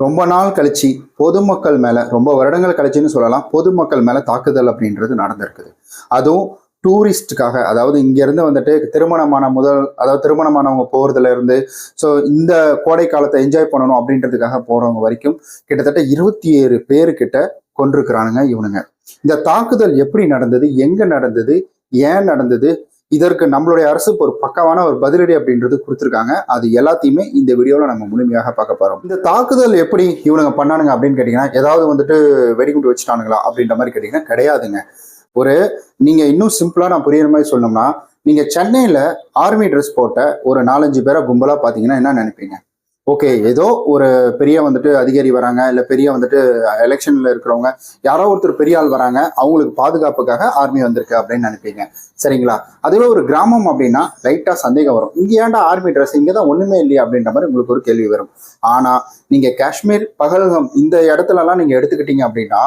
ரொம்ப நாள் கழிச்சு பொதுமக்கள் மேல ரொம்ப வருடங்கள் கழிச்சுன்னு சொல்லலாம் பொதுமக்கள் மேல தாக்குதல் அப்படின்றது நடந்திருக்குது. அதுவும் டூரிஸ்டுக்காக அதாவது இங்கேருந்து வந்துட்டு திருமணமான முதல் அதாவது திருமணமானவங்க போகிறதுல இருந்து ஸோ இந்த கோடை காலத்தை என்ஜாய் பண்ணணும் அப்படின்றதுக்காக போகிறவங்க வரைக்கும் கிட்டத்தட்ட இருபத்தி ஏழு பேருக்கிட்ட கொண்டிருக்கிறானுங்க இவனுங்க. இந்த தாக்குதல் எப்படி நடந்தது எங்கே நடந்தது ஏன் நடந்தது இதற்கு நம்மளுடைய அரசு ஒரு பக்கவான ஒரு பதிலடி அப்படின்றது கொடுத்துருக்காங்க. அது எல்லாத்தையுமே இந்த வீடியோவில் நம்ம முழுமையாக பார்க்க போகிறோம் இந்த தாக்குதல் எப்படி இவனுங்க பண்ணானுங்க அப்படின்னு கேட்டிங்கன்னா ஏதாவது வந்துட்டு வெடிகுண்டு வச்சுட்டானுங்களா அப்படின்ற மாதிரி கேட்டிங்கன்னா கிடையாதுங்க. ஒரு நீங்கள் இன்னும் சிம்பிளாக நான் புரியுற மாதிரி சொல்லணும்னா நீங்கள் சென்னையில் ஆர்மி ட்ரெஸ் போட்ட ஒரு நாலஞ்சு பேரை கும்பலாக பார்த்தீங்கன்னா என்ன நினைப்பீங்க? ஓகே ஏதோ ஒரு பெரிய வந்துட்டு அதிகாரி வராங்க இல்லை பெரிய வந்துட்டு எலெக்ஷனில் இருக்கிறவங்க யாரோ ஒருத்தர் பெரிய ஆள் வராங்க அவங்களுக்கு பாதுகாப்புக்காக ஆர்மி வந்திருக்கு அப்படின்னு நினைப்பீங்க. சரிங்களா? அதுவே ஒரு கிராமம் அப்படின்னா லைட்டாக சந்தேகம் வரும். இங்கே ஏன்டா ஆர்மி ட்ரெஸ் இங்கே தான் ஒன்றுமே இல்லையா அப்படின்ற மாதிரி உங்களுக்கு ஒரு கேள்வி வரும். ஆனால் நீங்கள் காஷ்மீர் பகல்கம் இந்த இடத்துலலாம் நீங்கள் எடுத்துக்கிட்டீங்க அப்படின்னா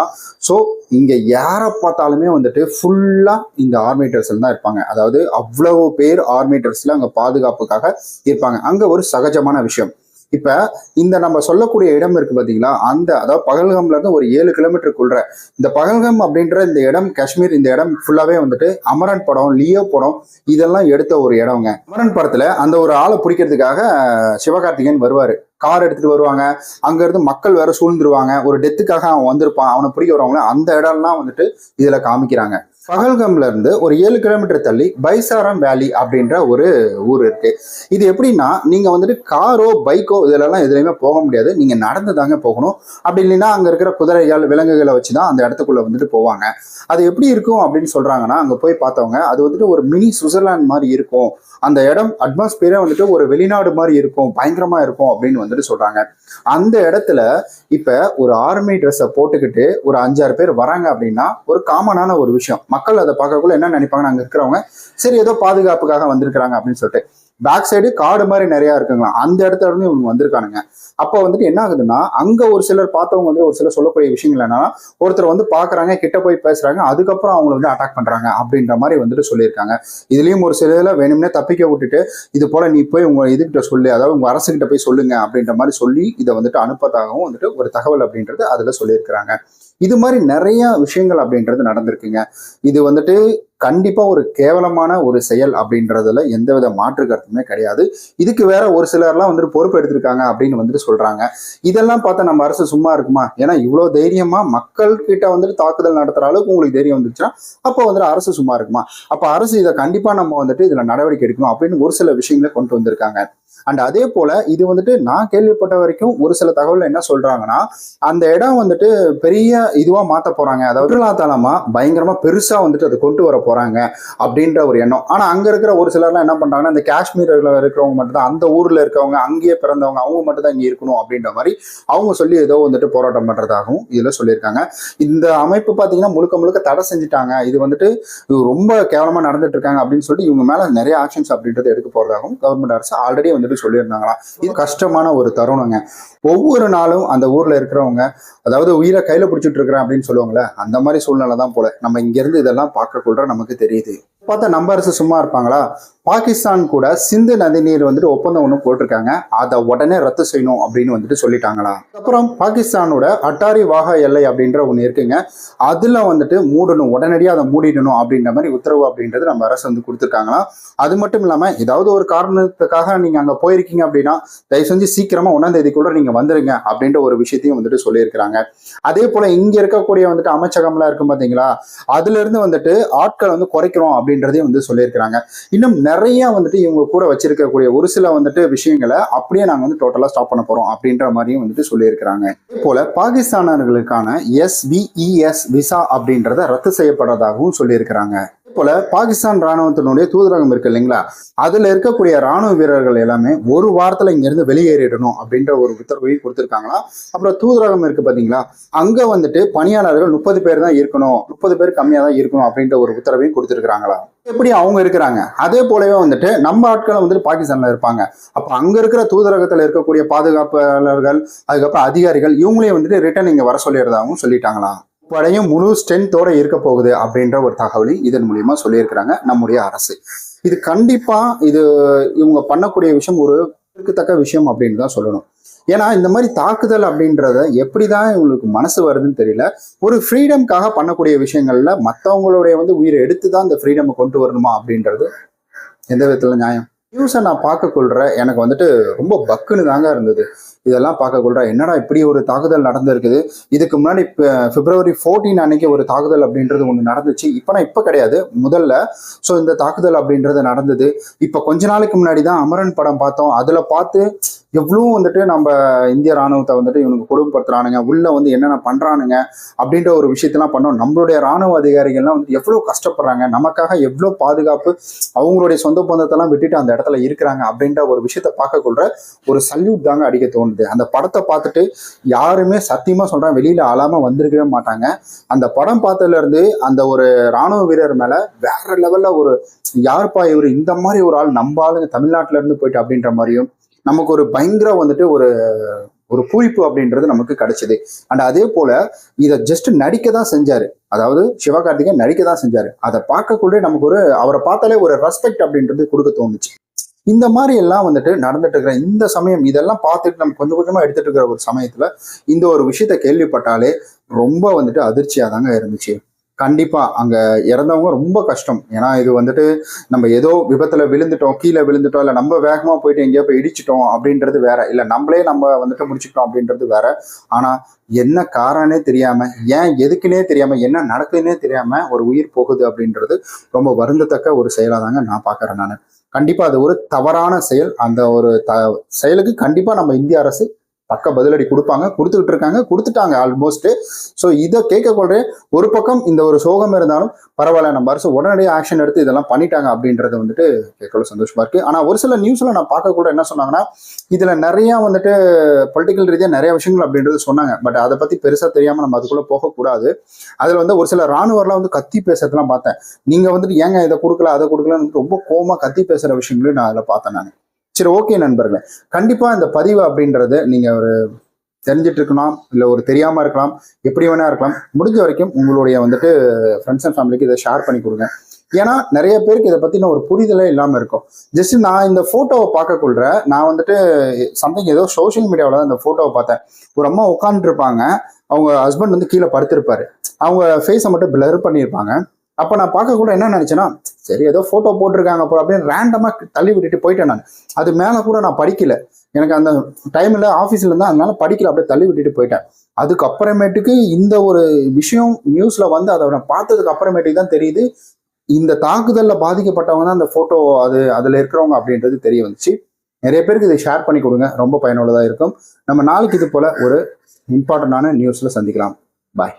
ஸோ இங்கே யாரை பார்த்தாலுமே வந்துட்டு ஃபுல்லாக இந்த ஆர்மி ட்ரெஸ்ஸில் தான் இருப்பாங்க. அதாவது அவ்வளவு பேர் ஆர்மி ட்ரெஸ்ஸில் அங்கே பாதுகாப்புக்காக இருப்பாங்க. அங்கே ஒரு சகஜமான விஷயம். இப்ப இந்த நம்ம சொல்லக்கூடிய இடம் இருக்கு பாத்தீங்களா அந்த அதாவது பகல்கம்ல இருந்து ஒரு ஏழு கிலோமீட்டருக்குள்ள இந்த பகல்கம் அப்படின்ற இந்த இடம் காஷ்மீர் இந்த இடம் ஃபுல்லாவே வந்துட்டு அமரன் படம் லியோ படம் இதெல்லாம் எடுத்த ஒரு இடம்ங்க. அமரன் படத்துல அந்த ஒரு ஆளை பிடிக்கிறதுக்காக சிவகார்த்திகேயன் வருவாரு. கார் எடுத்துட்டு வருவாங்க. அங்க இருந்து மக்கள் வேற சூழ்ந்துருவாங்க. ஒரு டெத்துக்காக அவன் வந்திருப்பான். அவனை பிடிக்க வருவாங்க அந்த இடம்லாம் வந்துட்டு இதுல காமிக்கிறாங்க. பகல்கம்ல இருந்து ஒரு ஏழு கிலோமீட்டர் தள்ளி பைசாரம் வேலி அப்படின்ற ஒரு ஊர் இருக்கு. இது எப்படின்னா நீங்க வந்துட்டு காரோ பைக்கோ இதெல்லாம் எதுலையுமே போக முடியாது. நீங்க நடந்து தாங்க போகணும். அப்படி இல்லைன்னா அங்க இருக்கிற குதிரைகள் விலங்குகளை வச்சு தான் அந்த இடத்துக்குள்ள வந்துட்டு போவாங்க. அது எப்படி இருக்கும் அப்படின்னு சொல்றாங்கன்னா அங்க போய் பார்த்தவங்க அது வந்துட்டு ஒரு மினி சுவிட்சர்லாந்து மாதிரி இருக்கும். அந்த இடம் அட்மாஸ்பியரே வந்துட்டு ஒரு வெளிநாடு மாதிரி இருக்கும் பயங்கரமா இருக்கும் அப்படின்னு வந்துட்டு சொல்றாங்க. அந்த இடத்துல இப்ப ஒரு ஆர்மி ட்ரெஸ்ஸை போட்டுக்கிட்டு ஒரு அஞ்சாறு பேர் வராங்க அப்படின்னா ஒரு காமனான ஒரு விஷயம். மக்கள் அதை பார்க்கக்குள்ள என்ன நினைப்பாங்க அங்க இருக்கிறவங்க சரி ஏதோ பாதுகாப்புக்காக வந்திருக்கிறாங்க அப்படின்னு சொல்லிட்டு. பேக் சைடு காடு மாதிரி நிறைய இருக்குங்களா அந்த இடத்துல இருந்து இவங்க வந்திருக்கானுங்க. அப்போ வந்துட்டு என்ன ஆகுதுன்னா அங்க ஒரு சிலர் பார்த்தவங்க வந்து ஒரு சிலர் சொல்லக்கூடிய விஷயங்கள் என்னன்னா ஒருத்தர் வந்து பாக்குறாங்க கிட்ட போய் பேசுறாங்க அதுக்கப்புறம் அவங்கள வந்து அட்டாக் பண்றாங்க அப்படின்ற மாதிரி வந்துட்டு சொல்லியிருக்காங்க. இதுலயும் ஒரு சில இதில் வேணும்னே தப்பிக்க விட்டுட்டு இது போல நீ போய் உங்க இதுகிட்ட சொல்லு அதாவது உங்க அரசுகிட்ட போய் சொல்லுங்க அப்படின்ற மாதிரி சொல்லி இதை வந்துட்டு அனுப்பதாகவும் வந்துட்டு ஒரு தகவல் அப்படின்றது அதுல சொல்லியிருக்கிறாங்க. இது மாதிரி நிறைய விஷயங்கள் அப்படின்றது நடந்திருக்குங்க. இது வந்துட்டு கண்டிப்பா ஒரு கேவலமான ஒரு செயல் அப்படின்றதுல எந்தவித மாற்று கருத்துமே கிடையாது. இதுக்கு வேற ஒரு சிலர்லாம் வந்துட்டு பொறுப்பு எடுத்திருக்காங்க அப்படின்னு வந்துட்டு சொல்றாங்க. இதெல்லாம் பார்த்தா நம்ம அரசு சும்மா இருக்குமா? ஏன்னா இவ்வளோ தைரியமா மக்கள் கிட்ட வந்துட்டு தாக்குதல் நடத்துற அளவுக்கு உங்களுக்கு தைரியம் வந்துச்சுன்னா அப்போ வந்துட்டு அரசு சும்மா இருக்குமா? அப்போ அரசு இதை கண்டிப்பா நம்ம வந்துட்டு இதுல நடவடிக்கை எடுக்கணும் அப்படின்னு ஒரு சில விஷயங்களை கொண்டு வந்திருக்காங்க. அண்ட் அதே போல இது வந்துட்டு நான் கேள்விப்பட்ட வரைக்கும் ஒரு சில தகவல் என்ன சொல்றாங்கன்னா அந்த இடம் வந்துட்டு பெரிய இதுவா மாத்த போறாங்க. அதாவது சுற்றுலாத்தலமா பயங்கரமா பெருசா வந்துட்டு அதை கொண்டு வர போறாங்க அப்படின்ற ஒரு எண்ணம். ஆனா அங்க இருக்கிற ஒரு சிலர்லாம் என்ன பண்றாங்கன்னா இந்த காஷ்மீர்ல இருக்கிறவங்க மட்டும் தான் அந்த ஊர்ல இருக்கவங்க அங்கேயே பிறந்தவங்க அவங்க மட்டும் தான் இங்க இருக்கணும் அப்படின்ற மாதிரி அவங்க சொல்லி ஏதோ வந்துட்டு போராட்டம் பண்றதாகவும் இதுல சொல்லியிருக்காங்க. இந்த அமைப்பு பாத்தீங்கன்னா முழுக்க முழுக்க தடை செஞ்சுட்டாங்க. இது வந்துட்டு ரொம்ப கேவலமா நடந்துட்டு இருக்காங்க அப்படின்னு சொல்லிட்டு இவங்க மேல நிறைய ஆக்ஷன்ஸ் அப்படின்றது எடுக்க போறதாகவும் கவர்மெண்ட் அரசு ஆல்ரெடி வந்துட்டு சொல்லியிருந்தாங்களாம் இது கஷ்டமான ஒரு தருணங்க. ஒவ்வொரு நாளும் அந்த ஊர்ல இருக்கிறவங்க அதாவது உயிரை கையில பிடிச்சிட்டு இருக்கிறேன் அப்படின்னு சொல்லுவாங்கல்ல அந்த மாதிரி சூழ்நிலை தான் போல. நம்ம இங்க இருந்து இதெல்லாம் பார்க்கக்குள்ள நமக்கு தெரியுது. பார்த்தா நம்ம அரசு சும்மா இருப்பாங்களா? பாகிஸ்தான் கூட சிந்து நதிநீர் வந்துட்டு ஒப்பந்தம் ஒன்று போட்டிருக்காங்க. அதை உடனே ரத்து செய்யணும் அப்படின்னு வந்துட்டு சொல்லிட்டாங்களா? அப்புறம் பாகிஸ்தானோட அட்டாரி வாகா எல்லை அப்படின்ற ஒன்று இருக்குங்க. அதில் வந்துட்டு மூடணும் உடனடியாக அதை மூடிடணும் அப்படின்ற மாதிரி உத்தரவு அப்படின்றது நம்ம அரசு வந்து கொடுத்துருக்காங்களா அது மட்டும் இல்லாமல் ஏதாவது ஒரு காரணத்துக்காக நீங்கள் அங்கே போயிருக்கீங்க அப்படின்னா தயவு செஞ்சு சீக்கிரமா ஒன்னாம் தேதிக்குள்ள நீங்கள் வந்துருங்க அப்படின்ற ஒரு விஷயத்தையும் வந்துட்டு சொல்லியிருக்கிறாங்க. அதே போல் இங்கே இருக்கக்கூடிய வந்துட்டு அமைச்சகம்லாம் இருக்கும் பார்த்தீங்களா அதுல இருந்து வந்துட்டு ஆட்களை வந்து குறைக்கிறோம் அப்படின்றதையும் வந்து சொல்லியிருக்கிறாங்க. இன்னும் நிறைய வந்துட்டு இவங்க கூட வச்சிருக்கக்கூடிய ஒரு சில வந்துட்டு விஷயங்களை அப்படியே நாங்கள் வந்து டோட்டலாக ஸ்டாப் பண்ண போறோம் அப்படின்ற மாதிரியும் வந்துட்டு சொல்லியிருக்கிறாங்க. இதே போல பாகிஸ்தானர்களுக்கான எஸ்விஇஎஸ் விசா அப்படின்றத ரத்து செய்யப்படுறதாகவும் சொல்லியிருக்கிறாங்க. போல பாகிஸ்தான் ராணுவத்தினுடைய தூதரகம் இருக்கு இல்லைங்களா? அதுல இருக்கக்கூடிய ராணுவ வீரர்கள் எல்லாமே ஒரு வாரத்துல இங்க இருந்து வெளியேறிடணும் அப்படின்ற ஒரு உத்தரவையும் கொடுத்திருக்காங்களா அப்புறம் தூதரகம் இருக்கு பாத்தீங்களா? அங்க வந்துட்டு பணியாளர்கள் முப்பது பேர் தான் இருக்கணும் முப்பது பேர் கம்மியா தான் இருக்கணும் அப்படின்ற ஒரு உத்தரவையும் கொடுத்திருக்காங்களா எப்படி அவங்க இருக்கிறாங்க? அதே போலவே வந்துட்டு நம்ம ஆட்களும் வந்துட்டு பாகிஸ்தான்ல இருப்பாங்க. அப்ப அங்க இருக்கிற தூதரகத்துல இருக்கக்கூடிய பாதுகாப்பாளர்கள் அதுக்கப்புறம் அதிகாரிகள் இவங்களையும் வந்துட்டு ரிட்டர்ன் இங்க வர சொல்லிடுறதாகவும் சொல்லிட்டாங்களா படையும் முழு ஸ்ட்ரென்த்தோட இருக்க போகுது அப்படின்ற ஒரு தகவலை இதன் மூலியமா சொல்லியிருக்கிறாங்க நம்முடைய அரசு. இது கண்டிப்பா இது இவங்க பண்ணக்கூடிய விஷயம் ஒரு இருக்கத்தக்க விஷயம் அப்படின்னு தான் சொல்லணும். ஏன்னா இந்த மாதிரி தாக்குதல் அப்படின்றத எப்படிதான் இவங்களுக்கு மனசு வருதுன்னு தெரியல. ஒரு ஃப்ரீடம்காக பண்ணக்கூடிய விஷயங்கள்ல மற்றவங்களுடைய வந்து உயிரை எடுத்து தான் இந்த ஃப்ரீடம் கொண்டு வரணுமா அப்படின்றது எந்த விதத்துல நியாயம்? நியூஸை நான் பார்க்க கொள்ற எனக்கு வந்துட்டு ரொம்ப பக்குன்னு தாங்க இருந்தது. இதெல்லாம் பார்க்க கொள்ற. என்னடா இப்படி ஒரு தாக்குதல் நடந்திருக்குது? இதுக்கு முன்னாடி பிப்ரவரி 14 அன்னைக்கு ஒரு தாக்குதல் அப்படின்றது ஒன்று நடந்துச்சு. இப்போனா இப்போ கிடையாது. முதல்ல. ஸோ இந்த தாக்குதல் அப்படின்றது நடந்தது. இப்போ கொஞ்ச நாளைக்கு முன்னாடி தான் அமரன் படம் பார்த்தோம். அதில் பார்த்து எவ்வளோ வந்துட்டு நம்ம இந்திய ராணுவத்தை வந்துட்டு இவனுக்கு கொடுமைப்படுத்துறானுங்க. உள்ள வந்து என்னென்ன பண்றானுங்க அப்படின்ற ஒரு விஷயத்தெல்லாம் பண்ணோம். நம்மளுடைய ராணுவ அதிகாரிகள்லாம் வந்து எவ்வளோ கஷ்டப்படுறாங்க. நமக்காக எவ்வளோ பாதுகாப்பு அவங்களுடைய சொந்த பந்தத்தெல்லாம் விட்டுட்டு அந்த இடத்துல இருக்கிறாங்க அப்படின்ற ஒரு விஷயத்த பார்க்க கொள்ற ஒரு சல்யூட் தாங்க அடிக்க தோணுது. அந்த படத்தை பார்த்துட்டு யாருமே சத்தியமா சொல்றேன் வெளியில அழாம வந்திருக்கவே மாட்டாங்க. அந்த படம் பார்த்ததுல இருந்து அந்த ஒரு ராணுவ வீரர் மேல வேற லெவல்ல ஒரு யாருப்பா இவர் இந்த மாதிரி ஒரு ஆள் நம்ம ஆளுங்க தமிழ்நாட்டுல இருந்து போயிட்டு அப்படின்ற மாதிரியும் நமக்கு ஒரு பயங்கர வந்துட்டு ஒரு ஒரு பூரிப்பு அப்படின்றது நமக்கு கிடைச்சது. அண்ட் அதே போல இதை ஜஸ்ட் நடிக்க தான் செஞ்சாரு. அதாவது சிவகார்த்திகேயன் நடிக்க தான் செஞ்சாரு. அதை பார்க்கக்குள்ளே நமக்கு ஒரு அவரை பார்த்தாலே ஒரு ரெஸ்பெக்ட் அப்படின்றது கொடுக்க தோணுச்சு. இந்த மாதிரி எல்லாம் வந்துட்டு நடந்துட்டு இருக்கிற இந்த சமயம் இதெல்லாம் பார்த்துட்டு நம்ம கொஞ்சம் கொஞ்சமா எடுத்துட்டு இருக்கிற ஒரு சமயத்துல இந்த ஒரு விஷயத்த கேள்விப்பட்டாலே ரொம்ப வந்துட்டு அதிர்ச்சியா தாங்க இருந்துச்சு. கண்டிப்பா அங்க இறந்தவங்க ரொம்ப கஷ்டம். ஏன்னா இது வந்துட்டு நம்ம ஏதோ விபத்துல விழுந்துட்டோம் கீழே விழுந்துட்டோம் இல்ல நம்ம வேகமா போயிட்டு எங்கேயோ போய் இடிச்சிட்டோம் அப்படின்றது வேற. இல்ல நம்மளே நம்ம வந்துட்டு முடிச்சுட்டோம் அப்படின்றது வேற. ஆனா என்ன காரணே தெரியாம ஏன் எதுக்குன்னே தெரியாம என்ன நடக்குதுன்னே தெரியாம ஒரு உயிர் போகுது அப்படின்றது ரொம்ப வருந்தத்தக்க ஒரு செயலா தாங்க நான் பாக்குறேன் நான். கண்டிப்பாக அது ஒரு தவறான செயல். அந்த ஒரு த செயலுக்கு கண்டிப்பாக நம்ம இந்திய அரசு தக்க பதிலடி கொடுப்பாங்க கொடுத்துக்கிட்டு இருக்காங்க கொடுத்துட்டாங்க ஆல்மோஸ்ட் ஸோ இதை கேட்க கொள்றேன் ஒரு பக்கம் இந்த ஒரு சோகம் இருந்தாலும் பரவாயில்ல நம்ம அரசு உடனடியாக ஆக்ஷன் எடுத்து இதெல்லாம் பண்ணிட்டாங்க அப்படின்றது வந்துட்டு கேட்கல சந்தோஷமா இருக்கு. ஆனால் ஒரு சில நியூஸ்ல நான் பார்க்கக்கூட என்ன சொன்னாங்கன்னா இதுல நிறைய வந்துட்டு பொலிட்டிக்கல் ரீதியாக நிறைய விஷயங்கள் அப்படின்றது சொன்னாங்க. பட் அதை பத்தி பெருசா தெரியாம நம்ம அதுக்குள்ள போகக்கூடாது. அதுல வந்து ஒரு சில ராணுவர்லாம் வந்து கத்தி பேசுறதுலாம் பார்த்தேன். நீங்க வந்துட்டு ஏங்க இதை கொடுக்கல அதை கொடுக்கலன்னு ரொம்ப கோமா கத்தி பேசுற விஷயங்களையும் நான் அதில் பார்த்தேன் நான். சரி ஓகே நண்பர்களே. கண்டிப்பா இந்த பதிவு அப்படின்றது நீங்க ஒரு தெரிஞ்சிட்டு இருக்கலாம் இல்லை ஒரு தெரியாம இருக்கலாம் எப்படி வேணா இருக்கலாம். முடிஞ்ச வரைக்கும் உங்களுடைய வந்துட்டு ஃப்ரெண்ட்ஸ் அண்ட் ஃபேமிலிக்கு இதை ஷேர் பண்ணி கொடுங்க. ஏன்னா நிறைய பேருக்கு இதை பத்தின ஒரு புரிதலே இல்லாம இருக்கும். ஜஸ்ட் நான் இந்த போட்டோவை பார்க்க கொள்ற நான் வந்துட்டு சம்திங் ஏதோ சோஷியல் மீடியாவில் தான் இந்த போட்டோவை பார்த்தேன். ஒரு அம்மா உட்காந்துருப்பாங்க அவங்க ஹஸ்பண்ட் வந்து கீழே படுத்திருப்பாரு. அவங்க ஃபேஸை மட்டும் பிளர் பண்ணியிருப்பாங்க. அப்போ நான் பார்க்க கூட என்ன நினைச்சேன்னா சரி ஏதோ போட்டோ போட்டிருக்காங்க அப்போ அப்படின்னு ரேண்டமா தள்ளி விட்டுட்டு போயிட்டேன் நான். அது மேலே கூட நான் படிக்கல. எனக்கு அந்த டைம்ல ஆஃபீஸில் இருந்தால் அதனால படிக்கல அப்படியே தள்ளி விட்டுட்டு போயிட்டேன். அதுக்கப்புறமேட்டுக்கு இந்த ஒரு விஷயம் நியூஸ்ல வந்து அதை நான் பார்த்ததுக்கு அப்புறமேட்டுக்கு தான் தெரியுது. இந்த தாக்குதல்ல பாதிக்கப்பட்டவங்க தான் அந்த போட்டோ அது அதுல இருக்கிறவங்க அப்படின்றது தெரிய வந்துச்சு. நிறைய பேருக்கு இதை ஷேர் பண்ணி கொடுங்க. ரொம்ப பயனுள்ளதா இருக்கும். நம்ம நாளைக்கு இது போல ஒரு இம்பார்ட்டண்டான நியூஸ்ல சந்திக்கலாம். பாய்